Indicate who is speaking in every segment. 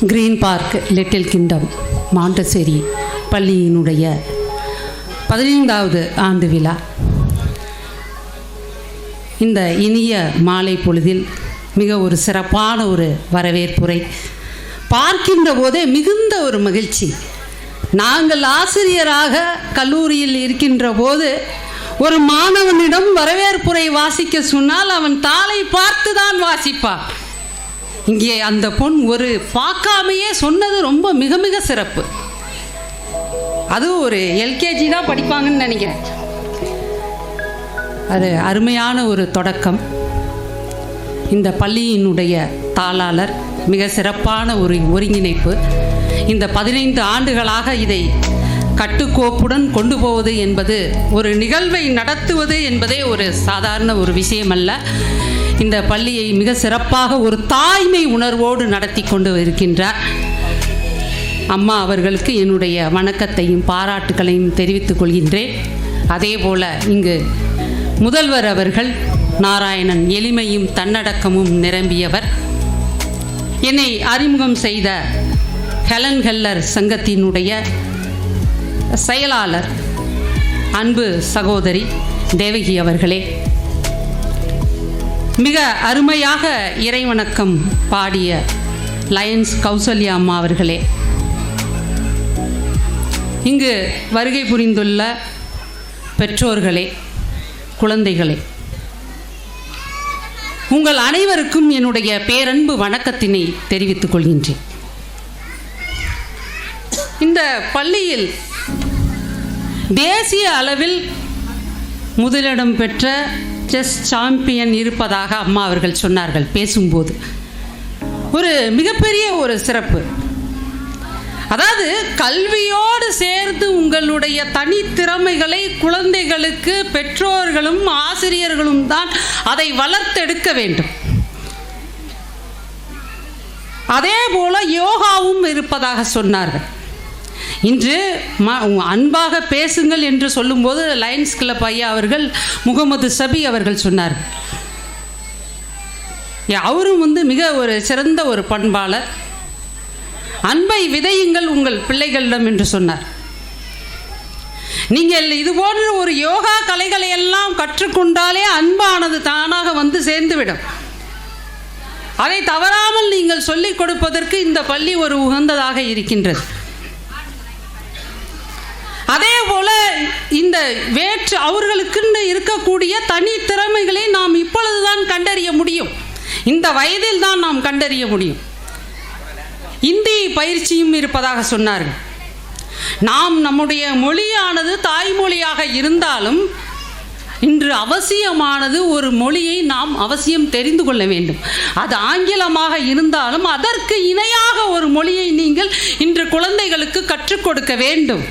Speaker 1: Green Park Little Kingdom Montessori பள்ளியினுடைய பதினைந்தாவது ஆண்டு விழா. இந்த இனிய மாலை பொழுதில் மிக ஒரு சிறப்பான ஒரு வரவேற்புரை. பார்க்கின்ற போதே மிகுந்த ஒரு மகிழ்ச்சி. நாங்கள் ஆசிரியராக கல்லூரியில் இருக்கின்ற போது ஒரு மாணவனிடம் வரவேற்புரை வாசிக்க சொன்னால் அவன் தாளை பார்த்து தான் வாசிப்பான். இங்கே அந்த பொன் ஒரு பார்க்காமையே சொன்னது ரொம்ப மிக மிக சிறப்பு. அதுவும் ஒரு எல்கேஜி தான் படிப்பாங்கன்னு நினைக்கிறேன். அது அருமையான ஒரு தொடக்கம். இந்த பள்ளியினுடைய தாளாளர் மிக சிறப்பான ஒரு ஒருங்கிணைப்பு. இந்த பதினைந்து ஆண்டுகளாக இதை கட்டுக்கோப்புடன் கொண்டு போவது என்பது ஒரு நிகழ்வை நடத்துவது என்பதே ஒரு சாதாரண ஒரு விஷயம் அல்ல இந்த பள்ளியை மிக சிறப்பாக ஒரு தாய்மை உணர்வோடு நடத்தி கொண்டு இருக்கின்றார் அம்மா அவர்களுக்கு என்னுடைய வணக்கத்தையும் பாராட்டுகளையும் தெரிவித்துக் கொள்கின்றேன். அதே போல இங்கு முதல்வர் அவர்கள் நாராயணன் எளிமையும் தன்னடக்கமும் நிரம்பியவர். என்னை அறிமுகம் செய்த ஹெலன் ஹெல்லர் சங்கத்தினுடைய செயலாளர் அன்பு சகோதரி தேவகி அவர்களே மிக அருமையாக இறைவணக்கம் பாடிய லயன்ஸ் கௌசல்யா அம்மா அவர்களே. இங்கு வருகை புரிந்துள்ள பெற்றோர்களே குழந்தைகளே. உங்கள் அனைவருக்கும் என்னுடைய பேரன்பு வணக்கத்தினை தெரிவித்துக் கொள்கின்றேன். இந்த பள்ளியில் தேசிய அளவில் முதலிடம் பெற்ற செஸ் சாம்பியன் இருப்பதாக அம்மா அவர்கள் சொன்னார்கள் பேசும்போது. ஒரு மிகப்பெரிய ஒரு சிறப்பு. அதாவது கல்வியோடு சேர்ந்து உங்களுடைய தனித்திறமைகளை குழந்தைகளுக்கு பெற்றோர்களும் ஆசிரியர்களும் தான் அதை வளர்த்தெடுக்க வேண்டும். அதே போல யோகாவும் இருப்பதாக சொன்னார்கள். இன்று ம அன்பாக பேசுங்கள் என்று சொல்லும்போது லயன்ஸ் கிளப் ஐயா அவர்கள் முகமது சபி அவர்கள் சொன்னார். அவரும் வந்து மிக ஒரு சிறந்த ஒரு பண்பாளர். அன்பை விதையுங்கள் உங்கள் பிள்ளைகளிடம் என்று சொன்னார். நீங்கள் இது போன்ற ஒரு யோகா கலைகளை எல்லாம் கற்றுக்கொண்டாலே அன்பானது தானாக வந்து சேர்ந்துவிடும். அதை தவறாமல் நீங்கள் சொல்லிக் கொடுப்பதற்கு இந்த பள்ளி ஒரு உகந்ததாக இருக்கின்றது. அதே போல இந்த வேற்று அவர்களுக்குன்னு இருக்கக்கூடிய தனி திறமைகளை நாம் இப்பொழுதுதான் கண்டறிய முடியும். இந்த வயதில் தான் நாம் கண்டறிய முடியும். இந்தி பயிற்சியும் இருப்பதாக சொன்னார்கள். நாம் நம்முடைய மொழியானது தாய்மொழியாக இருந்தாலும் இன்று அவசியமானது ஒரு மொழியை நாம் அவசியம் தெரிந்து கொள்ள வேண்டும். அது ஆங்கிலமாக இருந்தாலும் அதற்கு இணையாக ஒரு மொழியை நீங்கள் இன்று குழந்தைகளுக்கு கற்றுக் கொடுக்க வேண்டும்.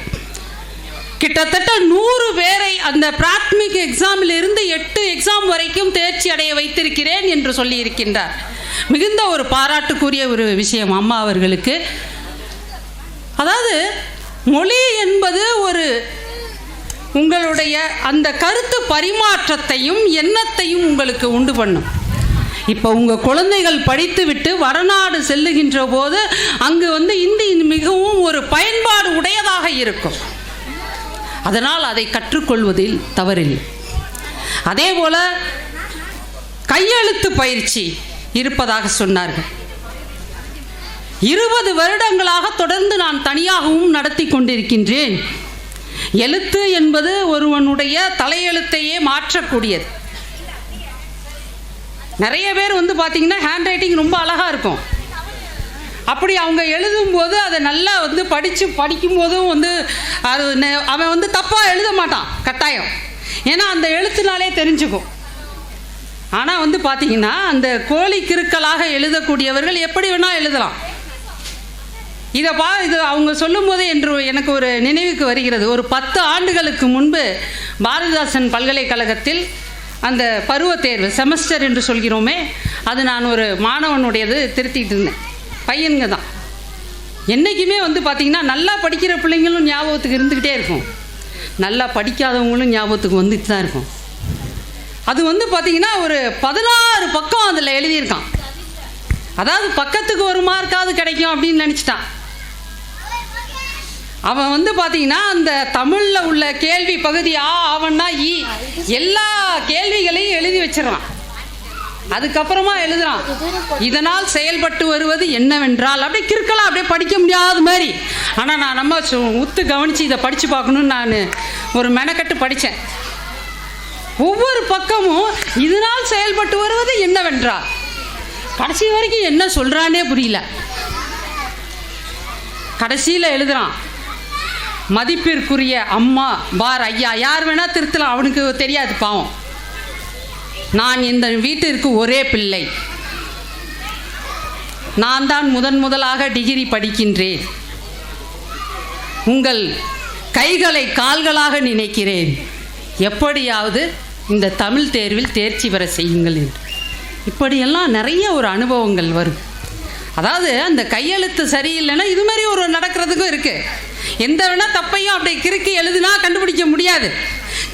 Speaker 1: கிட்டத்தட்ட நூறு பேரை அந்த பிராத்மிக் எக்ஸாமில் இருந்து எட்டு எக்ஸாம் வரைக்கும் தேர்ச்சி அடைய வைத்திருக்கிறேன் என்று சொல்லியிருக்கின்றார். மிகுந்த ஒரு பாராட்டுக்குரிய ஒரு விஷயம் அம்மா அவர்களுக்கு. அதாவது மொழி என்பது ஒரு உங்களுடைய அந்த கருத்து பரிமாற்றத்தையும் எண்ணத்தையும் உங்களுக்கு உண்டு பண்ணும். இப்போ உங்கள் குழந்தைகள் படித்துவிட்டு வடநாடு செல்லுகின்ற போது அங்கு வந்து இந்தி மிகவும் ஒரு பயன்பாடு உடையதாக இருக்கும். அதனால் அதை கற்றுக்கொள்வதில் தவறில்லை. அதே போல கையெழுத்து பயிற்சி இருப்பதாக சொன்னார்கள். இருபது வருடங்களாக தொடர்ந்து நான் தனியாகவும் நடத்தி கொண்டிருக்கின்றேன். எழுத்து என்பது ஒருவனுடைய தலையெழுத்தையே மாற்றக்கூடியது. நிறைய பேர் வந்து பார்த்தீங்கன்னா ஹேண்ட் ரைட்டிங் ரொம்ப அழகாக இருக்கும். அப்படி அவங்க எழுதும்போது அதை நல்லா வந்து படித்து படிக்கும்போதும் வந்து அது அவன் வந்து தப்பாக எழுத மாட்டான் கட்டாயம். ஏன்னா அந்த எழுத்துனாலே தெரிஞ்சுக்கும். ஆனால் வந்து பார்த்தீங்கன்னா அந்த கோழி கிருக்களாக எழுதக்கூடியவர்கள் எப்படி வேணால் எழுதலாம். இதை பா இது அவங்க சொல்லும்போது என்று எனக்கு ஒரு நினைவுக்கு வருகிறது. ஒரு பத்து ஆண்டுகளுக்கு முன்பு பாரதிதாசன் பல்கலைக்கழகத்தில் அந்த பருவத் தேர்வு செமஸ்டர் என்று சொல்கிறோமே அது நான் ஒரு மாணவனுடையது திருத்திட்டு இருந்தேன். பையனுங்க தான் என்றைக்குமே வந்து பார்த்திங்கன்னா நல்லா படிக்கிற பிள்ளைங்களும் ஞாபகத்துக்கு இருந்துக்கிட்டே இருக்கும். நல்லா படிக்காதவங்களும் ஞாபகத்துக்கு வந்துட்டு தான் இருக்கும். அது வந்து பார்த்திங்கன்னா ஒரு பதினாறு பக்கம் அதில் எழுதியிருக்கான். அதாவது பக்கத்துக்கு ஒரு மார்க்காவது கிடைக்கும் அப்படின்னு நினச்சிட்டான். அவன் வந்து பார்த்தீங்கன்னா அந்த தமிழில் உள்ள கேள்வி பகுதி ஆ அவன்னா ஈ எல்லா கேள்விகளையும் எழுதி வச்சிடறான். அதுக்கப்புறமா எழுதுறான் இதனால் செயல்பட்டு வருவது என்னவென்றால் அப்படியே கிறுக்கலாம் அப்படியே படிக்க முடியாத மாதிரி. ஆனால் நான் நம்ம சு- உத்து கவனித்து இதை படித்து பார்க்கணுன்னு நான் ஒரு மெனக்கட்டு படித்தேன் ஒவ்வொரு பக்கமும் இதனால் செயல்பட்டு வருவது என்னவென்றால் கடைசி வரைக்கும் என்ன சொல்கிறானே புரியல. கடைசியில் எழுதுறான் மதிப்பிற்குரிய அம்மா பார் ஐயா யார் வேணால் திருத்தலாம் அவனுக்கு தெரியாது பாவம். நான் இந்த வீட்டிற்கு ஒரே பிள்ளை. நான் தான் முதன் முதலாக டிகிரி படிக்கின்றேன். உங்கள் கைகளை கால்களாக நினைக்கிறேன். எப்படியாவது இந்த தமிழ் தேர்வில் தேர்ச்சி பெற செய்யுங்கள் என்று. இப்படியெல்லாம் நிறைய ஒரு அனுபவங்கள் வரும். அதாவது அந்த கையெழுத்து சரியில்லைன்னா இது மாதிரி ஒரு நடக்கிறதுக்கும் இருக்குது எந்த வேணா தப்பையும் அப்படி கிறுக்கி எழுதுனா கண்டுபிடிக்க முடியாது.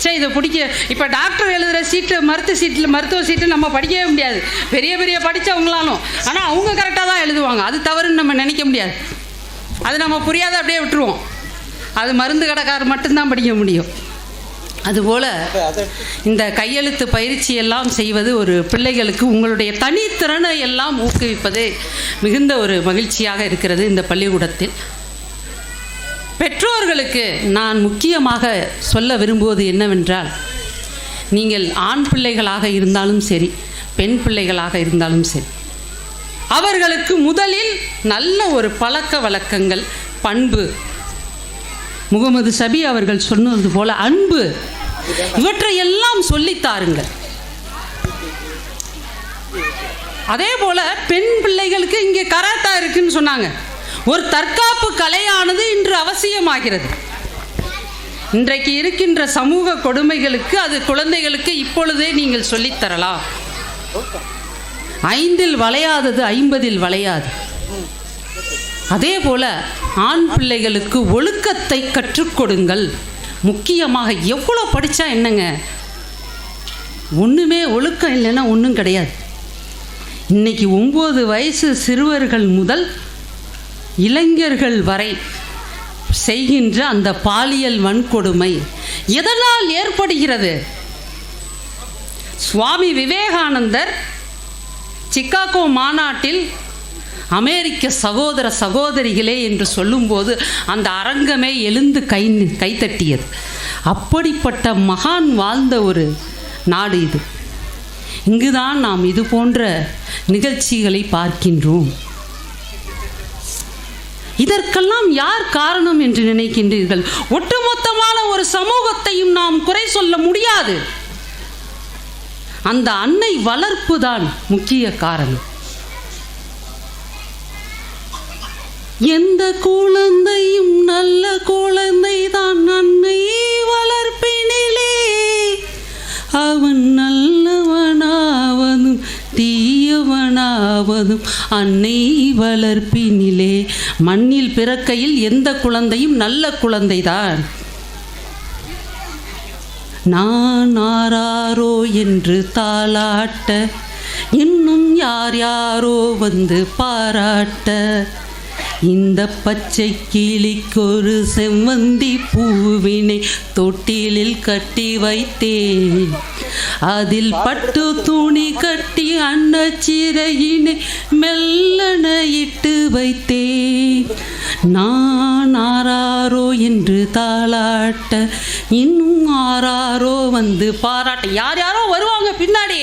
Speaker 1: சரி இதை பிடிக்க இப்போ டாக்டர் எழுதுகிற சீட்டு மருத்துவ சீட்டில் மருத்துவ சீட்டு நம்ம படிக்கவே முடியாது. பெரிய பெரிய படித்தவங்களாலும் ஆனால் அவங்க கரெக்டாக தான் எழுதுவாங்க. அது தவறுன்னு நம்ம நினைக்க முடியாது. அது நம்ம புரியாத அப்படியே விட்டுருவோம். அது மருந்து கடைக்காரர் மட்டும்தான் படிக்க முடியும். அதுபோல் இந்த கையெழுத்து பயிற்சி எல்லாம் செய்வது ஒரு பிள்ளைகளுக்கு உங்களுடைய தனித்திறனை எல்லாம் ஊக்குவிப்பது மிகுந்த ஒரு மகிழ்ச்சியாக இருக்கிறது இந்த பள்ளிக்கூடத்தில். பெற்றோர்களுக்கு நான் முக்கியமாக சொல்ல விரும்புவது என்னவென்றால் நீங்கள் ஆண் பிள்ளைகளாக இருந்தாலும் சரி பெண் பிள்ளைகளாக இருந்தாலும் சரி அவர்களுக்கு முதலில் நல்ல ஒரு பழக்க வழக்கங்கள் பண்பு. முகமது சபி அவர்கள் சொன்னது போல அன்பு. இவற்றையெல்லாம் சொல்லித்தாருங்கள் சொல்லித் தாருங்கள். அதே போல பெண் பிள்ளைகளுக்கு இங்கே கராத்தா இருக்குன்னு சொன்னாங்க. ஒரு தற்காப்பு கலையானது இன்று அவசியமாகிறது. இன்றைக்கு இருக்கின்ற சமூக கொடுமைகளுக்கு அது குழந்தைகளுக்கு இப்பொழுதே நீங்கள் சொல்லித் தரலாம் ஐந்தில் வளையாதது ஐம்பதில் வளையாது. அதே போல ஆண் பிள்ளைகளுக்கு ஒழுக்கத்தை கற்றுக் கொடுங்கள். முக்கியமாக எவ்வளோ படித்தா என்னங்க? ஒன்றுமே ஒழுக்கம் இல்லைன்னா ஒன்றும் கிடையாது. இன்னைக்கு ஒம்பது வயசு சிறுவர்கள் முதல் இளைஞர்கள் வரை செய்கின்ற அந்த பாலியல் வன்கொடுமை எதனால் ஏற்படுகிறது? சுவாமி விவேகானந்தர் சிக்காகோ மாநாட்டில் அமெரிக்க சகோதர சகோதரிகளே என்று சொல்லும்போது அந்த அரங்கமே எழுந்து கை கைத்தட்டியது அப்படிப்பட்ட மகான் வாழ்ந்த ஒரு நாடு இது. இங்குதான் நாம் இது போன்ற நிகழ்ச்சிகளை பார்க்கின்றோம். இதற்கெல்லாம் யார் காரணம் என்று நினைக்கின்றீர்கள்? ஒட்டுமொத்தமான ஒரு சமூகத்தையும் நாம் குறை சொல்ல முடியாது. அந்த அன்னை வளர்ப்பு தான் முக்கிய காரணம். எந்த குழந்தையும் நல்ல குழந்தை தான் அன்னை ஒருவனாவதும் அன்னை வளர்ப்பினிலே. மண்ணில் பிறக்கையில் எந்த குழந்தையும் நல்ல குழந்தைதான். நான் ஆராரோ என்று தாளாட்ட இன்னும் யார் யாரோ வந்து பாராட்ட. இந்த பச்சை கிளிக்கொரு செவ்வந்தி பூவினை தொட்டிலில் கட்டி வைத்தேன். அதில் பட்டு துணி கட்டி அன்னச்சிறையினை மெல்லன இட்டு வைத்தேன். நான் ஆராரோ என்று தாளாட்ட இன்னும் ஆராரோ வந்து பாராட்ட. யார் யாரோ வருவாங்க பின்னாடி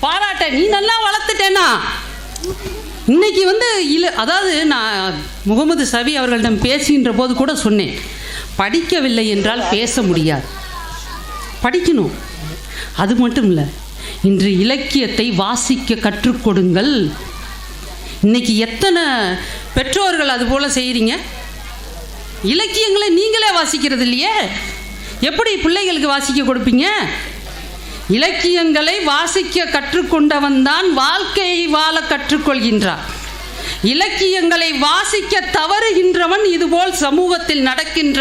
Speaker 1: பாராட்ட நீ நல்லா வளர்த்துட்டேனா? இன்னைக்கு வந்து இல்லை அதாவது நான் முகமது சபி அவர்களிடம் பேசுகின்ற போது கூட சொன்னேன் படிக்கவில்லை என்றால் பேச முடியாது. படிக்கணும். அது மட்டும் இல்லை இன்று இலக்கியத்தை வாசிக்க கற்றுக் கொடுங்கள். இன்னைக்கு எத்தனை பெற்றோர்கள் அது போல் செய்கிறீங்க இலக்கியங்களை நீங்களே வாசிக்கிறது இல்லையே? எப்படி பிள்ளைகளுக்கு வாசிக்க கொடுப்பீங்க? இலக்கியங்களை வாசிக்க கற்றுக்கொண்டவன் தான் வாழ்க்கையை வாழ கற்றுக்கொள்கின்றான் இலக்கியங்களை வாசிக்க தவறுகின்றவன் இதுபோல் சமூகத்தில் நடக்கின்ற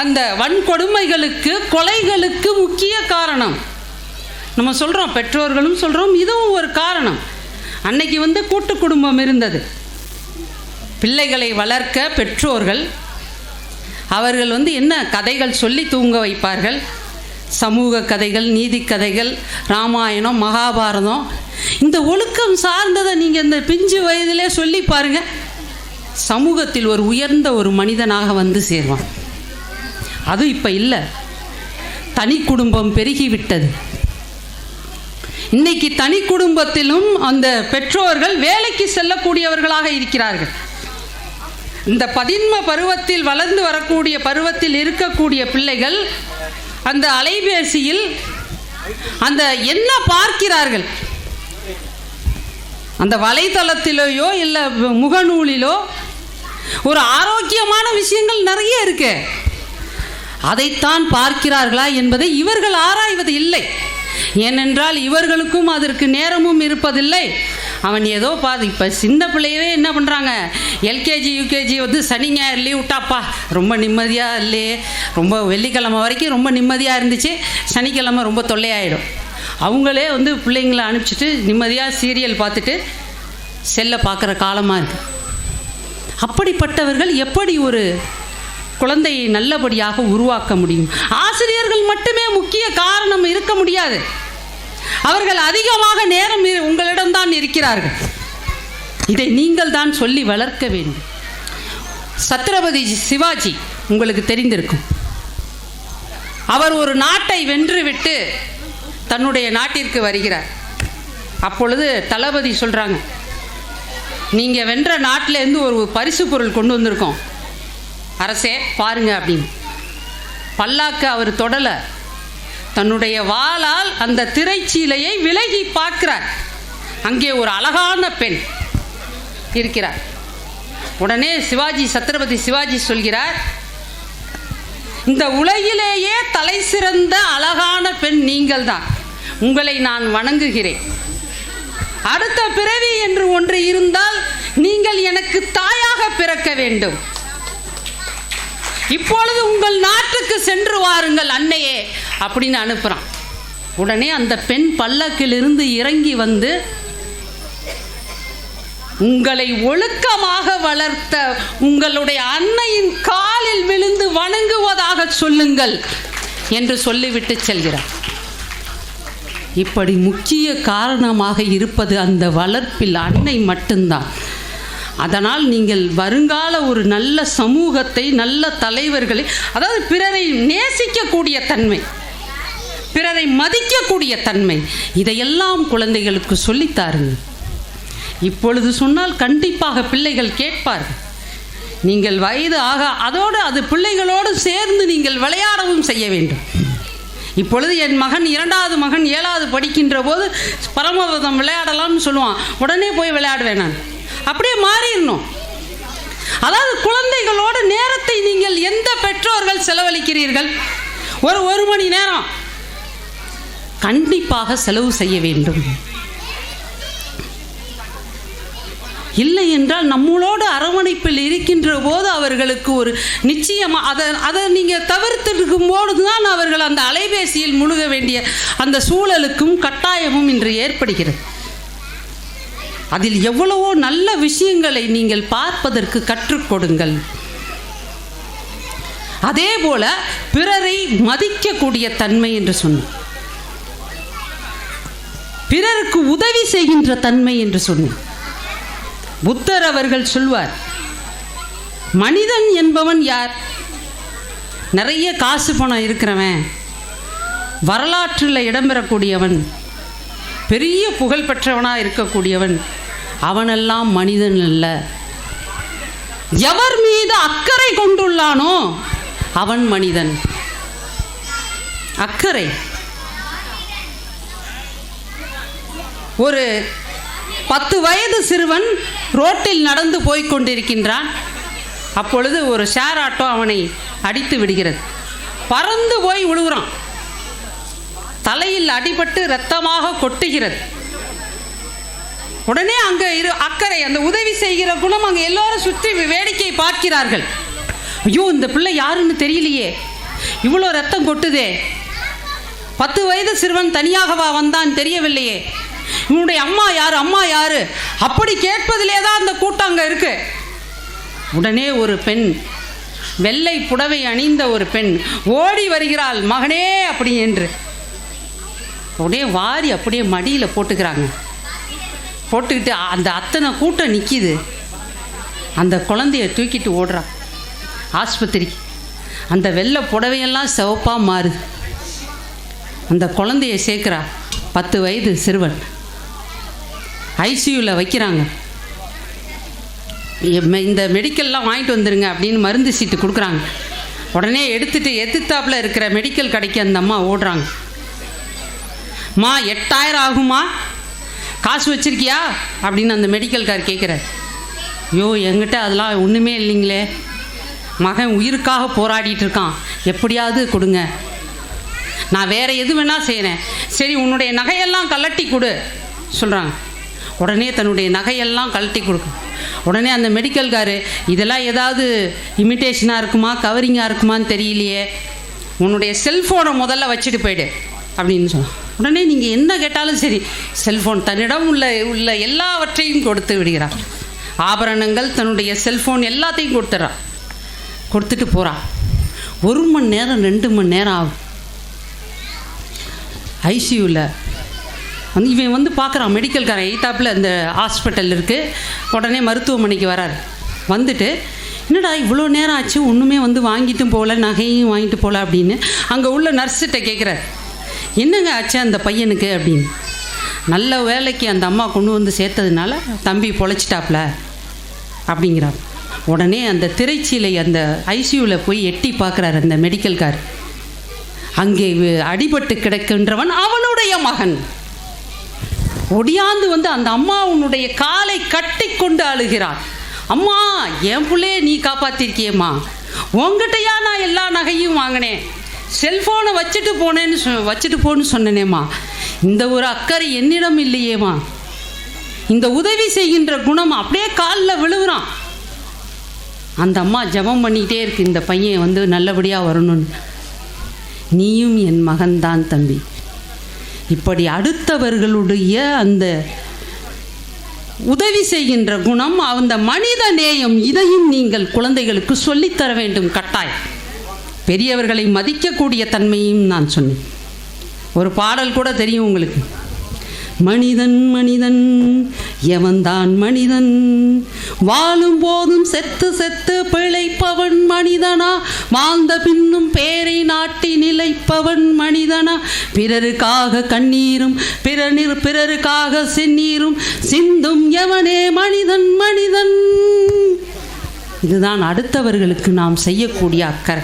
Speaker 1: அந்த வன்கொடுமைகளுக்கு கொலைகளுக்கு முக்கிய காரணம். நம்ம சொல்கிறோம் பெற்றோர்களும் சொல்கிறோம் இதுவும் ஒரு காரணம். அன்னைக்கு வந்து கூட்டு குடும்பம் இருந்தது. பிள்ளைகளை வளர்க்க பெற்றோர்கள் அவர்கள் வந்து என்ன கதைகள் சொல்லி தூங்க வைப்பார்கள்? சமூக கதைகள் நீதி கதைகள் ராமாயணம் மகாபாரதம். இந்த ஒழுக்கம் சார்ந்ததை நீங்கள் இந்த பிஞ்சு வயதிலே சொல்லி பாருங்க. சமூகத்தில் ஒரு உயர்ந்த ஒரு மனிதனாக வந்து சேர்வான். அது இப்போ இல்லை. தனி குடும்பம் பெருகிவிட்டது. இன்னைக்கு தனி குடும்பத்திலும் அந்த பெற்றோர்கள் வேலைக்கு செல்லக்கூடியவர்களாக இருக்கிறார்கள். இந்த பதின்ம பருவத்தில் வளர்ந்து வரக்கூடிய பருவத்தில் இருக்கக்கூடிய பிள்ளைகள் அந்த அலைபேசியில் அந்த என்ன பார்க்கிறார்கள்? அந்த வலைத்தளத்திலேயோ இல்லை முகநூலிலோ ஒரு ஆரோக்கியமான விஷயங்கள் நிறைய இருக்கு. அதைத்தான் பார்க்கிறார்களா என்பதை இவர்கள் ஆராய்வது இல்லை. ஏனென்றால் இவர்களுக்கும் அதற்கு நேரமும் இருப்பதில்லை. அவன் ஏதோ பாது இப்போ சின்ன பிள்ளையவே என்ன பண்ணுறாங்க எல்கேஜி யூகேஜி வந்து சனி ஞாயிறு லீவ் விட்டாப்பா. ரொம்ப நிம்மதியாக இல்லையே. ரொம்ப வெள்ளிக்கிழமை வரைக்கும் ரொம்ப நிம்மதியாக இருந்துச்சு. சனிக்கிழமை ரொம்ப தொல்லையாயிடும். அவங்களே வந்து பிள்ளைங்களை அனுப்பிச்சிட்டு நிம்மதியாக சீரியல் பார்த்துட்டு செல்லை பார்க்குற காலமாக இருக்குது அப்படிப்பட்டவர்கள் எப்படி ஒரு குழந்தையை நல்லபடியாக உருவாக்க முடியும்? ஆசிரியர்கள் மட்டுமே முக்கிய காரணம் இருக்க முடியாது. அவர்கள் அதிகமாக நேரம் உங்களிடம் உங்களிடம்தான் இருக்கிறார்கள். இதை நீங்கள் தான் சொல்லி வளர்க்க வேண்டும். சத்ரபதி சிவாஜி உங்களுக்கு தெரிந்திருக்கும். அவர் ஒரு நாட்டை வென்றுவிட்டு தன்னுடைய நாட்டிற்கு வருகிறார். அப்பொழுது தளபதி சொல்கிறாங்க நீங்கள் வென்ற நாட்டிலேருந்து ஒரு பரிசு பொருள் கொண்டு வந்திருக்கோம். அரசே பாருங்க அப்படின்னு. பல்லாக்கு அவர் தொடலை. தன்னுடைய வாளால் அந்த திரைச்சீலையை விலகி பார்க்கிறார். அங்கே ஒரு அழகான பெண் இருக்கிறார். உடனே சிவாஜி சத்ரபதி சிவாஜி சொல்கிறார் இந்த உலகிலேயே தலை சிறந்த அழகான பெண் நீங்கள் தான் உங்களை நான் வணங்குகிறேன். அடுத்த பிறவி என்று ஒன்று இருந்தால் நீங்கள் எனக்கு தாயாக பிறக்க வேண்டும். இப்பொழுது உங்கள் நாட்டுக்கு சென்று வாருங்கள் அன்னையே. அப்படின்னு அனுப்புகிறான் உடனே அந்த பெண் பல்லக்கிலிருந்து இறங்கி வந்து உங்களை ஒழுக்கமாக வளர்த்த உங்களுடைய அன்னையின் காலில் விழுந்து வணங்குவதாக சொல்லுங்கள் என்று சொல்லிவிட்டு செல்கிறார். இப்படி முக்கிய காரணமாக இருப்பது அந்த வளர்ப்பில் அன்னை மட்டும்தான். அதனால் நீங்கள் வருங்கால ஒரு நல்ல சமூகத்தை நல்ல தலைவர்களை அதாவது பிறரை நேசிக்கக்கூடிய தன்மை. பிறரை மதிக்கக்கூடிய தன்மை. இதையெல்லாம் குழந்தைகளுக்கு சொல்லித்தாருங்கள் இப்பொழுது சொன்னால் கண்டிப்பாக பிள்ளைகள் கேட்பார்கள். நீங்கள் வயது ஆக அதோடு அது பிள்ளைகளோடு சேர்ந்து நீங்கள் விளையாடவும் செய்ய வேண்டும். இப்பொழுது என் மகன் இரண்டாவது மகன் ஏழாவது படிக்கின்ற போது பரமபதம் விளையாடலாம்னு சொல்லுவான். உடனே போய் விளையாடுவேன் நான். அப்படியே மாறிடணும். அதாவது குழந்தைகளோடு நேரத்தை நீங்கள் எந்த பெற்றோர்கள் செலவழிக்கிறீர்கள்? ஒரு ஒரு மணி நேரம். கண்டிப்பாக செலவு செய்ய வேண்டும். இல்லை என்றால் நம்மளோடு அரவணைப்பில் இருக்கின்ற போது அவர்களுக்கு ஒரு நிச்சயமாக அதை அதை நீங்கள் தவிர்த்திருக்கும் போது தான் அவர்கள் அந்த அலைபேசியில் முழுக வேண்டிய அந்த சூழலுக்கும் கட்டாயமும் இன்று ஏற்படுகிறது. அதில் எவ்வளவோ நல்ல விஷயங்களை நீங்கள் பார்ப்பதற்கு கற்றுக் கொடுங்கள். அதே போல பிறரை மதிக்கக்கூடிய தன்மை என்று சொன்னேன் பிறருக்கு உதவி செய்கின்ற தன்மை என்று சொன்னேன். புத்தர் அவர்கள் சொல்வார் மனிதன் என்பவன் யார்? நிறைய காசு பணம் இருக்கிறவன் வரலாற்றில் இடம்பெறக்கூடியவன் பெரிய புகழ் பெற்றவனாக இருக்கக்கூடியவன் அவனெல்லாம் மனிதன் அல்ல. எவர் மீது அக்கறை கொண்டுள்ளானோ அவன் மனிதன். அக்கறை. ஒரு பத்து வயது சிறுவன் ரோட்டில் நடந்து போய் கொண்டிருக்கின்றான். அப்பொழுது ஒரு ஷேர் ஆட்டோ அவனை அடித்து விடுகிறது. பறந்து போய் விழுகிறான் தலையில் அடிபட்டு இரத்தமாக கொட்டுகிறது. உடனே அங்கே இரு அக்கறை அந்த உதவி செய்கிற குணம் அங்கே எல்லோரும் சுற்றி வேடிக்கை பார்க்கிறார்கள். ஐயோ இந்த பிள்ளை யாருன்னு தெரியலையே. இவ்வளோ ரத்தம் கொட்டுதே. பத்து வயது சிறுவன் தனியாகவா வந்தான் தெரியவில்லையே. இவனுடைய அம்மா யார் அம்மா யார்? அப்படி கேட்பதிலே தான் அந்த கூட்டம் அங்கே இருக்கு. உடனே ஒரு பெண் வெள்ளை புடவை அணிந்த ஒரு பெண் ஓடி வருகிறாள். மகனே அப்படி என்று. உடனே வாரி அப்படியே மடியில் போட்டுக்கிறாங்க. போட்டுக்கிட்டு அந்த அத்தனை கூட்டம் நிற்கிது அந்த குழந்தைய தூக்கிட்டு ஓடுறா. ஆஸ்பத்திரிக்கு அந்த வெள்ளை புடவையெல்லாம் சிவப்பாக மாறுது. அந்த குழந்தைய சேர்க்குறா. பத்து வயது சிறுவன். ஐசியூவில் வைக்கிறாங்க. இந்த மெடிக்கல்லாம் வாங்கிட்டு வந்துருங்க அப்படின்னு மருந்து சீட்டு கொடுக்குறாங்க. உடனே எடுத்துகிட்டு எதிர்த்தாப்புல இருக்கிற மெடிக்கல் கடைக்கு அந்த அம்மா ஓடுறாங்க. மா எட்டாயிரம் ஆகுமா? காசு வச்சுருக்கியா? அப்படின்னு அந்த மெடிக்கல் கார் ஐயோ எங்கிட்ட அதெல்லாம் ஒன்றுமே இல்லைங்களே. மகன் உயிருக்காக போராடிட்டு இருக்கான். எப்படியாவது கொடுங்க. நான் வேற எது வேணால் செய்கிறேன் சரி உன்னுடைய நகையெல்லாம் கலட்டி கொடு சொல்கிறாங்க உடனே தன்னுடைய நகையெல்லாம் கழட்டி கொடுக்கும். உடனே அந்த மெடிக்கல்காரு இதெல்லாம் ஏதாவது இமிட்டேஷனாக இருக்குமா? கவரிங்காக இருக்குமான்னு தெரியலையே. உன்னுடைய செல்ஃபோனை முதல்ல வச்சுட்டு போயிடு. அப்படின்னு சொன்னான். உடனே நீங்கள் என்ன கேட்டாலும் சரி செல்ஃபோன் தன்னிடம் உள்ள உள்ள எல்லாவற்றையும் கொடுத்து விடுகிறார். ஆபரணங்கள் தன்னுடைய செல்ஃபோன் எல்லாத்தையும் கொடுத்துட்றான் கொடுத்துட்டு போகிறான் ஒரு மணி நேரம் ரெண்டு மணி நேரம் ஆகும். ஐசியூவில் வந்து இவன் வந்து பார்க்குறான். மெடிக்கல்காரன் எய்த்தாப்பில் இந்த ஹாஸ்பிட்டல் இருக்குது உடனே மருத்துவமனைக்கு வரார். வந்துட்டு என்னடா இவ்வளோ நேரம் ஆச்சு? ஒன்றுமே வந்து வாங்கிட்டும் போகல நகையும் வாங்கிட்டு போகல அப்படின்னு அங்கே உள்ள நர்ஸுகிட்ட கேட்குறாரு என்னங்க ஆச்சு அந்த பையனுக்கு? அப்படின்னு. நல்ல வேலைக்கு அந்த அம்மா கொண்டு வந்து சேர்த்ததுனால தம்பி பொழைச்சிட்டாப்ல அப்படிங்கிறார். உடனே அந்த திரைச்சீலை அந்த ஐசியூவில் போய் எட்டி பார்க்குறாரு அந்த மெடிக்கல்கார் அங்கே அடிபட்டு கிடக்கின்றவன் அவனுடைய மகன். ஒடியாந்து வந்து அந்த அம்மாவுனுடைய காலை கட்டி கொண்டு அழுகிறார். அம்மா என் பிள்ளைய நீ காப்பாத்திருக்கியம்மா. உங்ககிட்டயா நான் எல்லா நகையும் வாங்கினேன். செல்ஃபோனை வச்சுட்டு போனேன்னு சொ வச்சுட்டு போன்னு சொன்னனேம்மா. இந்த ஒரு அக்கறை என்னிடம் இல்லையேம்மா. இந்த உதவி செய்கின்ற குணம் அப்படியே காலில் விழுகுறான் அந்த அம்மா ஜெபம் பண்ணிக்கிட்டே இருக்கு. இந்த பையன் வந்து நல்லபடியாக வரணும்னு. நீயும் என் மகன்தான் தம்பி. இப்படி அடுத்தவர்களுடைய அந்த உதவி செய்கின்ற குணம் அந்த மனித நேயம் இதையும் நீங்கள் குழந்தைகளுக்கு சொல்லித்தர வேண்டும். கட்டாயம். பெரியவர்களை மதிக்கக்கூடிய தன்மையும் நான் சொன்னேன். ஒரு பாடல் கூட தெரியும் உங்களுக்கு. மனிதன் மனிதன். எவன்தான் மனிதன்? வாழும் போதும் செத்து செத்து பிழைப்பவன் மனிதனா? வாழ்ந்த பின்னும் பேரை நாட்டி நிலைப்பவன் மனிதனா? பிறருக்காக கண்ணீரும் பிறனிர் பிறருக்காக செந்நீரும் சிந்தும் எவனே மனிதன் மனிதன்? இதுதான் அடுத்தவர்களுக்கு நாம் செய்யக்கூடிய அக்கறை.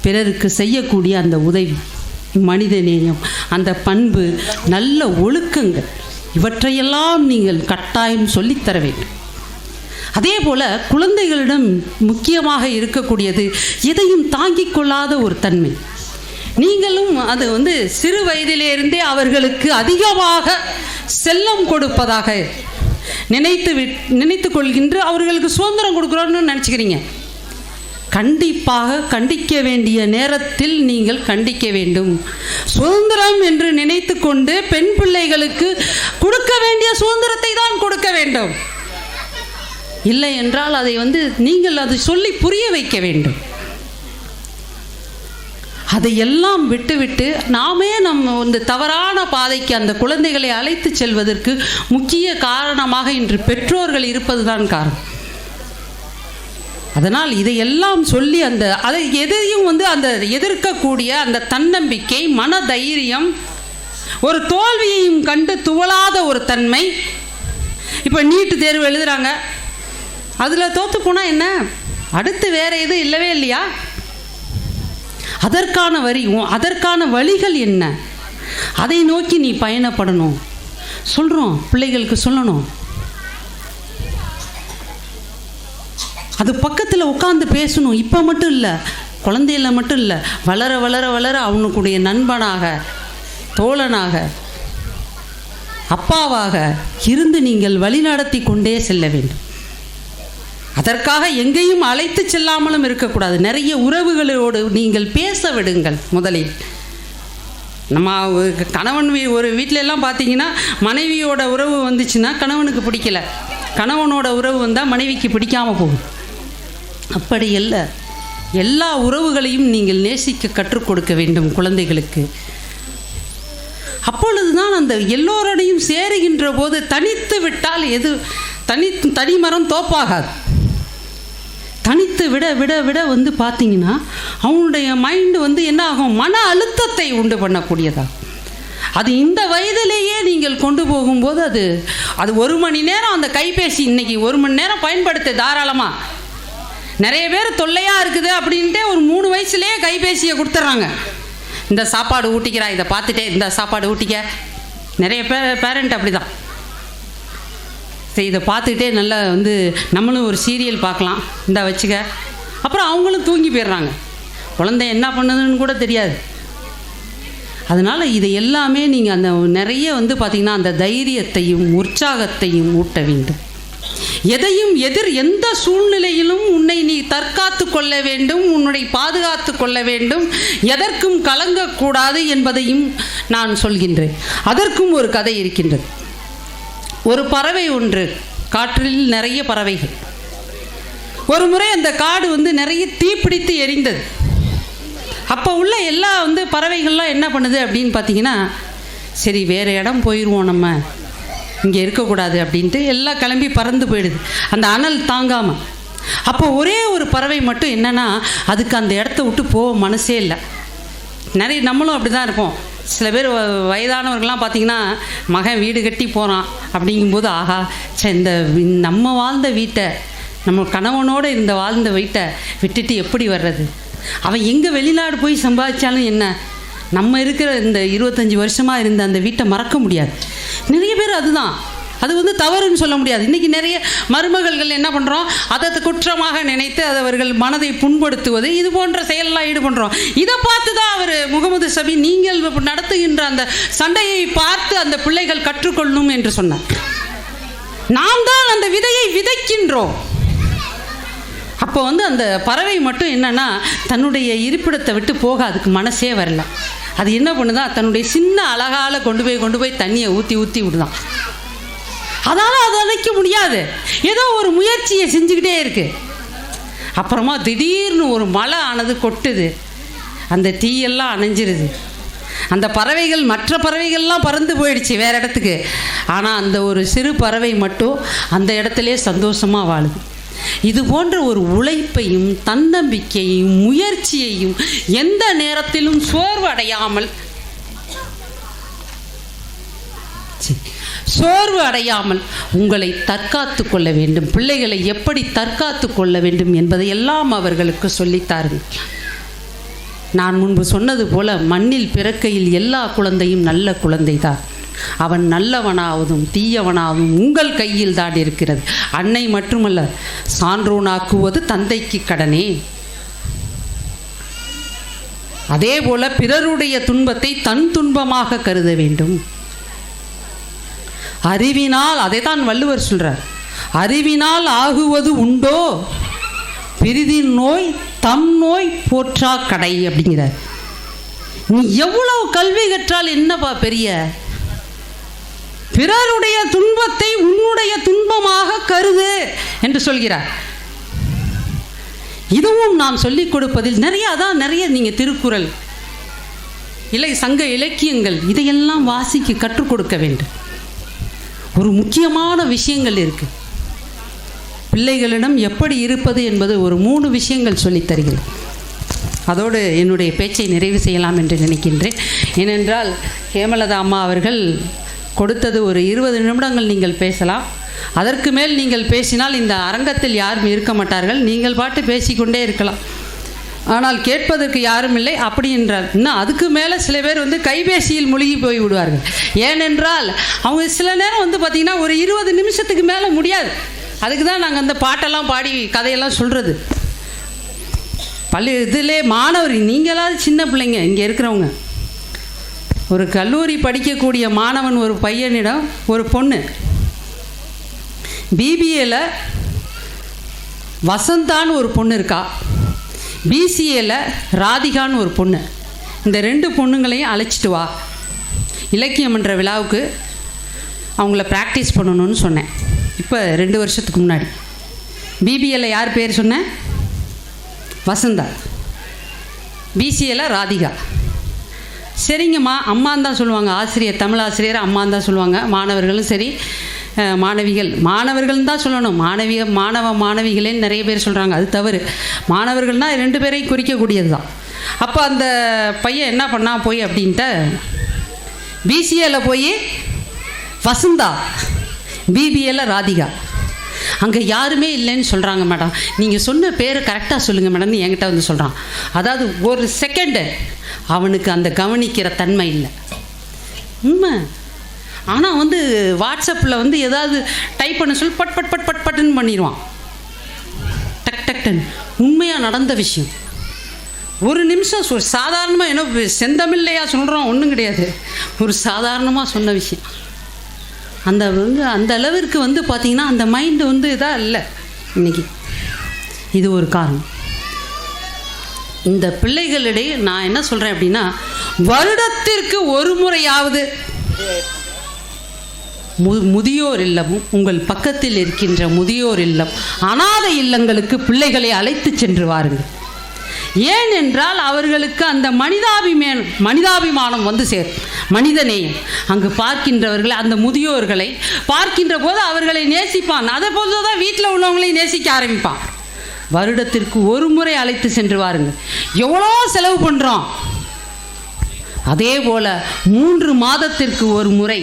Speaker 1: பிறருக்கு செய்யக்கூடிய அந்த உதவி. மனிதநேயம். அந்த பண்பு நல்ல ஒழுக்கங்கள் இவற்றையெல்லாம் நீங்கள் கட்டாயம் சொல்லித்தர வேண்டும். அதே போல குழந்தைகளிடம் முக்கியமாக இருக்கக்கூடியது எதையும் தாங்கிக் கொள்ளாத ஒரு தன்மை. நீங்களும் அது வந்து சிறு வயதிலிருந்தே அவர்களுக்கு அதிகமாக செல்லம் கொடுப்பதாக நினைத்து விட் நினைத்து கொள்கின்ற அவர்களுக்கு சுதந்திரம் கொடுக்குறோன்னு நினச்சிக்கிறீங்க. கண்டிப்பாக கண்டிக்க வேண்டிய நேரத்தில் நீங்கள் கண்டிக்க வேண்டும். சுதந்திரம் என்று நினைத்து கொண்டு பெண் பிள்ளைகளுக்கு கொடுக்க வேண்டிய சுதந்திரத்தை தான் கொடுக்க வேண்டும். இல்லை என்றால் அதை வந்து நீங்கள் அதை சொல்லி புரிய வைக்க வேண்டும். அதையெல்லாம் விட்டுவிட்டு நாமே நம்ம வந்து தவறான பாதைக்கு அந்த குழந்தைகளை அழைத்து செல்வதற்கு முக்கிய காரணமாக இன்று பெற்றோர்கள் இருப்பதுதான் காரணம். அதனால் இதையெல்லாம் சொல்லி அந்த அதை எதையும் வந்து அந்த எதிர்க்கக்கூடிய அந்த தன்னம்பிக்கை மன தைரியம் ஒரு தோல்வியையும் கண்டு துவளாத ஒரு தன்மை இப்போ நீட்டு தேர்வு எழுதுறாங்க. அதில் தோற்று போனால் என்ன? அடுத்து வேற எதுவும் இல்லவே இல்லையா? அதற்கான வரி அதற்கான வழிகள் என்ன? அதை நோக்கி நீ பயணப்படணும். சொல்கிறோம் பிள்ளைகளுக்கு சொல்லணும். அது பக்கத்தில் உட்காந்து பேசணும். இப்போ மட்டும் இல்லை. குழந்தையில மட்டும் இல்லை. வளர வளர வளர அவனுக்குடைய நண்பனாக தோழனாக அப்பாவாக இருந்து நீங்கள் வழிநடத்தி கொண்டே செல்ல வேண்டும். அதற்காக எங்கேயும் அழைத்து செல்லாமலும் இருக்கக்கூடாது. நிறைய உறவுகளோடு நீங்கள் பேச விடுங்கள் முதலில். நம்ம கணவன் வீ ஒரு வீட்டிலெல்லாம் பார்த்தீங்கன்னா மனைவியோட உறவு வந்துச்சுன்னா கணவனுக்கு பிடிக்கல. கணவனோட உறவு வந்தால் மனைவிக்கு பிடிக்காமல் போகும். அப்படியல்ல எல்லா உறவுகளையும் நீங்கள் நேசிக்க கற்றுக் கொடுக்க வேண்டும் குழந்தைகளுக்கு. அப்பொழுதுதான் அந்த எல்லோரோடையும் சேருகின்ற போது தனித்து விட்டால் எது தனி தனிமரம் தோப்பாகாது. தனித்து விட விட விட வந்து பார்த்தீங்கன்னா அவனுடைய மைண்டு வந்து என்ன ஆகும் மன அழுத்தத்தை உண்டு பண்ணக்கூடியதாகும். அது இந்த வயதிலேயே நீங்கள் கொண்டு போகும்போது அது அது ஒரு மணி நேரம் அந்த கைபேசி இன்னைக்கு ஒரு மணி நேரம் பயன்படுத்த தாராளமாக நிறைய பேர் தொல்லையாக இருக்குது அப்படின்ட்டு ஒரு மூணு வயசுலேயே கைபேசியை கொடுத்துட்றாங்க. இந்த சாப்பாடு ஊட்டிக்கிறா இதை பார்த்துட்டே இந்த சாப்பாடு ஊட்டிக்க. நிறைய பே பேரண்ட் அப்படி தான் சரி இதை பார்த்துக்கிட்டே நல்லா வந்து நம்மளும் ஒரு சீரியல் பார்க்கலாம். இந்த வச்சுக்க. அப்புறம் அவங்களும் தூங்கி போயிடுறாங்க. குழந்தை என்ன பண்ணுதுன்னு கூட தெரியாது. அதனால் இது எல்லாமே நீங்கள் அந்த நிறைய வந்து பார்த்திங்கன்னா அந்த தைரியத்தையும் உற்சாகத்தையும் ஊட்ட வேண்டும். எதையும் எதிர் எந்த சூழ்நிலையிலும் உன்னை நீ தற்காத்து கொள்ள வேண்டும் உன்னை பாதுகாத்து கொள்ள வேண்டும். எதற்கும் கலங்கக்கூடாது என்பதையும் நான் சொல்கின்றேன். அதற்கும் ஒரு கதை இருக்கின்றது. ஒரு பறவை ஒன்று காற்றில் நிறைய பறவைகள். ஒரு முறை அந்த காடு வந்து நிறைய தீப்பிடித்து எரிந்தது. அப்போ உள்ள எல்லா வந்து பறவைகள்லாம் என்ன பண்ணுது அப்படின்னு பார்த்தீங்கன்னா சரி வேறு இடம் போயிடுவோம் நம்ம. இங்கே இருக்கக்கூடாது அப்படின்ட்டு எல்லாம் கிளம்பி பறந்து போயிடுது. அந்த அனல் தாங்காமல் அப்போ ஒரே ஒரு பறவை மட்டும் என்னென்னா அதுக்கு அந்த இடத்த விட்டு போக மனசே இல்லை. நிறைய நம்மளும் அப்படி தான் இருப்போம். சில பேர் வ- வயதானவர்கள்லாம் பார்த்திங்கன்னா மகன் வீடு கட்டி போகிறான் அப்படிங்கும்போது ஆஹா ச்சே இந்த நம்ம வாழ்ந்த வீட்டை நம்ம கணவனோடு இந்த வாழ்ந்த வீட்டை விட்டுட்டு எப்படி வர்றது? அவன் எங்கே வெளிநாடு போய் சம்பாதிச்சாலும் என்ன? நம்ம இருக்கிற இந்த இருபத்தஞ்சி வருஷமாக இருந்த அந்த வீட்டை மறக்க முடியாது. நிறைய பேர் அதுதான். அது வந்து தவறுன்னு சொல்ல முடியாது. இன்றைக்கி நிறைய மருமகள்கள் என்ன பண்ணுறோம் அதை குற்றமாக நினைத்து அது அவர்கள் மனதை புண்படுத்துவது இது போன்ற செயலெலாம் ஈடுபடுறோம் இதை பார்த்து தான் அவர் முகமது சபி நீங்கள் நடத்துகின்ற அந்த சண்டையை பார்த்து அந்த பிள்ளைகள் கற்றுக்கொள்ளும் என்று சொன்னார். நாம் தான் அந்த விதையை விதைக்கின்றோம். அப்போ வந்து அந்த பறவை மட்டும் என்னன்னா தன்னுடைய இருப்பிடத்தை விட்டு போக அதுக்கு மனசே வரல. அது என்ன பண்ணுதா? தன்னுடைய சின்ன அழகால கொண்டு போய் கொண்டு போய் தண்ணியை ஊற்றி ஊற்றி விடுதான். அதால் அதை அணைக்க முடியாது. ஏதோ ஒரு முயற்சியை செஞ்சுக்கிட்டே இருக்கு. அப்புறமா திடீர்னு ஒரு மழை ஆனது கொட்டுது. அந்த தீயெல்லாம் அணைஞ்சிருது. அந்த பறவைகள் மற்ற பறவைகள்லாம் பறந்து போயிடுச்சு வேற இடத்துக்கு. ஆனால் அந்த ஒரு சிறு பறவை மட்டும் அந்த இடத்துலயே சந்தோஷமாக வாழுது. இது போன்ற ஒரு உழைப்பையும் தன்னம்பிக்கையையும் முயற்சியையும் எந்த நேரத்திலும் சோர்வு அடையாமல் சோர்வு அடையாமல் உங்களை தற்காத்து கொள்ள வேண்டும். பிள்ளைகளை எப்படி தற்காத்து கொள்ள வேண்டும் என்பதை எல்லாம் அவர்களுக்கு சொல்லித்தாருங்கள் நான் முன்பு சொன்னது போல மண்ணில் பிறக்கையில் எல்லா குழந்தையும் நல்ல குழந்தைதான். அவன் நல்லவனாவதும் தீயவனாவதும் உங்கள் கையில் தான் இருக்கிறது. அன்னை மட்டுமல்ல சான்றோனாக்குவது தந்தைக்கு கடனே. அதே போல பிறருடைய துன்பத்தை தன் துன்பமாக கருத வேண்டும். அறிவினால் அதை தான் வள்ளுவர் சொல்றார் அறிவினால் ஆகுவது உண்டோ? பிரிதின் நோய் தம் நோய் போற்றா கடை அப்படிங்கிறார். நீ எவ்வளவு கல்வி கற்றால் என்னப்பா பெரிய பிறருடைய துன்பத்தை உன்னுடைய துன்பமாக கருது என்று சொல்கிறார். இதுவும் நாம் சொல்லிக் கொடுப்பதில் நிறைய அதான் நிறைய நீங்கள் திருக்குறள். இலை சங்க இலக்கியங்கள் இதையெல்லாம் வாசிக்க கற்றுக் கொடுக்க வேண்டும். ஒரு முக்கியமான விஷயங்கள் இருக்கு. பிள்ளைகளிடம் எப்படி இருப்பது என்பது ஒரு மூணு விஷயங்கள் சொல்லித் தருகிறேன். அதோடு என்னுடைய பேச்சை நிறைவு செய்யலாம் என்று நினைக்கின்றேன். ஏனென்றால் ஹேமலதா அம்மா அவர்கள் கொடுத்தது ஒரு இருபது நிமிடங்கள் நீங்கள் பேசலாம். அதற்கு மேல் நீங்கள் பேசினால் இந்த அரங்கத்தில் யாரும் இருக்க மாட்டார்கள். நீங்கள் பாட்டு பேசிக்கொண்டே இருக்கலாம். ஆனால் கேட்பதற்கு யாரும் இல்லை. அப்படி என்றால் இன்னும் அதுக்கு மேலே சில பேர் வந்து கைபேசியில் மூழ்கி போய் விடுவார்கள். ஏனென்றால் அவங்க சில நேரம் வந்து பார்த்திங்கன்னா ஒரு இருபது நிமிஷத்துக்கு மேலே முடியாது. அதுக்கு தான் நாங்கள் அந்த பாட்டெல்லாம் பாடி கதையெல்லாம் சொல்கிறது பள்ளி இதிலே மாணவர் நீங்களாவது சின்ன பிள்ளைங்க இங்கே இருக்கிறவங்க. ஒரு கல்லூரி படிக்கக்கூடிய மாணவன் ஒரு பையனிடம் ஒரு பொண்ணு. பிபிஏல வசந்தான்னு ஒரு பொண்ணு இருக்கா? பிசிஏல ராதிகான்னு ஒரு பொண்ணு. இந்த ரெண்டு பொண்ணுங்களையும் அழைச்சிட்டு வா. இலக்கியம் என்ற விழாவுக்கு அவங்கள ப்ராக்டிஸ் பண்ணணும்னு சொன்னேன். இப்போ ரெண்டு வருஷத்துக்கு முன்னாடி. பிபிஎல்ல யார் பேர் சொன்னேன் வசந்தா. பிசிஏல ராதிகா. சரிங்கம்மா அம்மான்னு தான் சொல்லுவாங்க. ஆசிரியர் தமிழ் ஆசிரியர் அம்மான்னு தான் சொல்லுவாங்க. மாணவர்களும் சரி மாணவிகள். மாணவர்கள் தான் சொல்லணும். மாணவிய மாணவ மாணவிகளேன்னு நிறைய பேர் சொல்கிறாங்க அது தவறு. மாணவர்கள்னால் ரெண்டு பேரையும் குறிக்கக்கூடியது தான். அப்போ அந்த பையன் என்ன பண்ணா போய் அப்படின்ட்டு பிசிஏல போய் வசந்தா பிபிஏல ராதிகா. அங்கே யாருமே இல்லைன்னு சொல்கிறாங்க மேடம். நீங்கள் சொன்ன பேரை கரெக்டாக சொல்லுங்கள் மேடம்னு என்கிட்ட வந்து சொல்கிறான் அதாவது ஒரு செகண்டு அவனுக்கு அந்த கவனிக்கிற தன்மை இல்லை. உண்மை? ஆனால் வந்து வாட்ஸ்அப்பில் வந்து ஏதாவது டைப் பண்ண சொல்லி பட் பட் பட் பட் பட்டுன்னு பண்ணிடுவான். டக் டக் டன் உண்மையாக நடந்த விஷயம். ஒரு நிமிஷம் சொ சாதாரணமாக என்ன செந்தமில்லையா சொல்கிறோம் ஒன்றும் கிடையாது. ஒரு சாதாரணமாக சொன்ன விஷயம். அந்த வந்து அந்த அளவிற்கு வந்து பார்த்திங்கன்னா அந்த மைண்டு வந்து இதாக இல்லை. இன்னைக்கு. இது ஒரு காரணம். இந்த பிள்ளைகளிடையே நான் என்ன சொல்கிறேன் அப்படின்னா வருடத்திற்கு ஒரு முறையாவது மு முதியோர் இல்லமும் உங்கள் பக்கத்தில் இருக்கின்ற முதியோர் இல்லம் அனாதை இல்லங்களுக்கு பிள்ளைகளை அழைத்து சென்று வாருங்கள். ஏனென்றால் அவர்களுக்கு அந்த மனிதாபிமேன் மனிதாபிமானம் வந்து சேரும். மனிதநேயம் அங்கு பார்க்கின்றவர்களை அந்த முதியோர்களை பார்க்கின்ற போது அவர்களை நேசிப்பான். அதை போது தான் வீட்டில் உள்ளவங்களையும் நேசிக்க ஆரம்பிப்பான். வருடத்திற்கு ஒரு முறை அழைத்து சென்று வாருங்கள். எவ்வளோ செலவு பண்ணுறோம் அதே போல மூன்று மாதத்திற்கு ஒரு முறை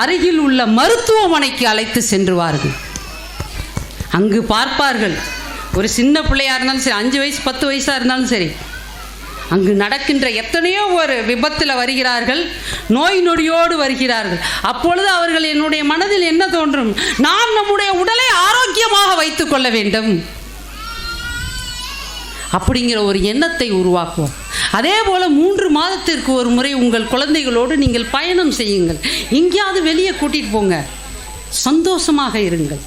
Speaker 1: அருகில் உள்ள மருத்துவமனைக்கு அழைத்து சென்று வாருங்கள். அங்கு பார்ப்பார்கள் ஒரு சின்ன பிள்ளையாக இருந்தாலும் சரி அஞ்சு வயசு பத்து வயசாக இருந்தாலும் சரி அங்கு நடக்கின்ற எத்தனையோ ஒரு விபத்தில் வருகிறார்கள் நோய் நொடியோடு வருகிறார்கள். அப்பொழுது அவர்கள் என்னுடைய மனதில் என்ன தோன்றும்? நாம் நம்முடைய உடலை ஆரோக்கியமாக வைத்துக் கொள்ள வேண்டும். அப்படிங்கிற ஒரு எண்ணத்தை உருவாக்குவோம். அதே போல் மூன்று மாதத்திற்கு ஒரு முறை உங்கள் குழந்தைகளோடு நீங்கள் பயணம் செய்யுங்கள். எங்கேயாவது வெளியே கூட்டிகிட்டு போங்க. சந்தோஷமாக இருங்கள்.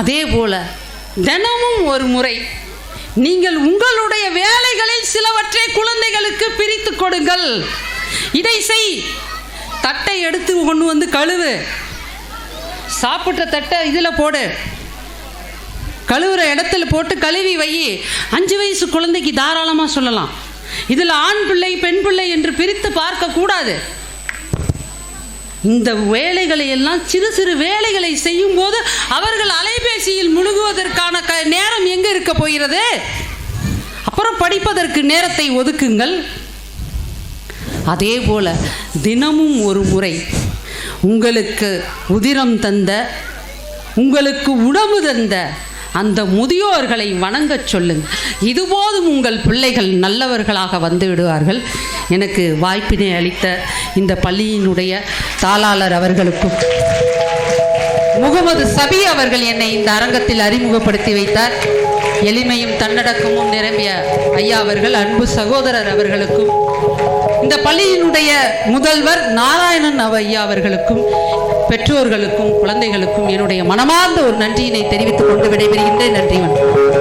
Speaker 1: அதே போல தினமும் ஒரு முறை நீங்கள் உங்களுடைய வேலைகளில் சிலவற்றை குழந்தைகளுக்கு பிரித்து கொடுங்கள். இதை செய். தட்டை எடுத்து கொண்டு வந்து கழுவு. சாப்பிட்ட தட்டை இதில் போடு. கழுவுற இடத்துல போட்டு கழுவி வை. அஞ்சு வயசு குழந்தைக்கு தாராளமாக சொல்லலாம். இதில் ஆண் பிள்ளை பெண் பிள்ளை என்று பிரித்து பார்க்கக்கூடாது இந்த வேலைகளை எல்லாம் சிறு சிறு வேலைகளை செய்யும் போது அவர்கள் அலைபேசியில் முழுகுவதற்கான க நேரம் எங்கே இருக்க போகிறது? அப்புறம் படிப்பதற்கு நேரத்தை ஒதுக்குங்கள். அதே போல தினமும் ஒரு முறை உங்களுக்கு உதிரம் தந்த உங்களுக்கு உணவு தந்த அந்த முதியோர்களை வணங்கச் சொல்லுங்கள் இதுபோதும் உங்கள் பிள்ளைகள் நல்லவர்களாக வந்து விடுவார்கள். எனக்கு வாய்ப்பினை அளித்த இந்த பள்ளியினுடைய தாளாளர் அவர்களுக்கும் முகமது சபி அவர்கள் என்னை இந்த அரங்கத்தில் அறிமுகப்படுத்தி வைத்தார். எளிமையும் தன்னடக்கமும் நிரம்பிய ஐயா அவர்கள் அன்பு சகோதரர் அவர்களுக்கும் இந்த பள்ளியினுடைய முதல்வர் நாராயணன் அவ ஐயா அவர்களுக்கும் பெற்றோர்களுக்கும் குழந்தைகளுக்கும் என்னுடைய மனமார்ந்த ஒரு நன்றியினை தெரிவித்துக் கொண்டு விடைபெறுகின்றேன். நன்றி வணக்கம்.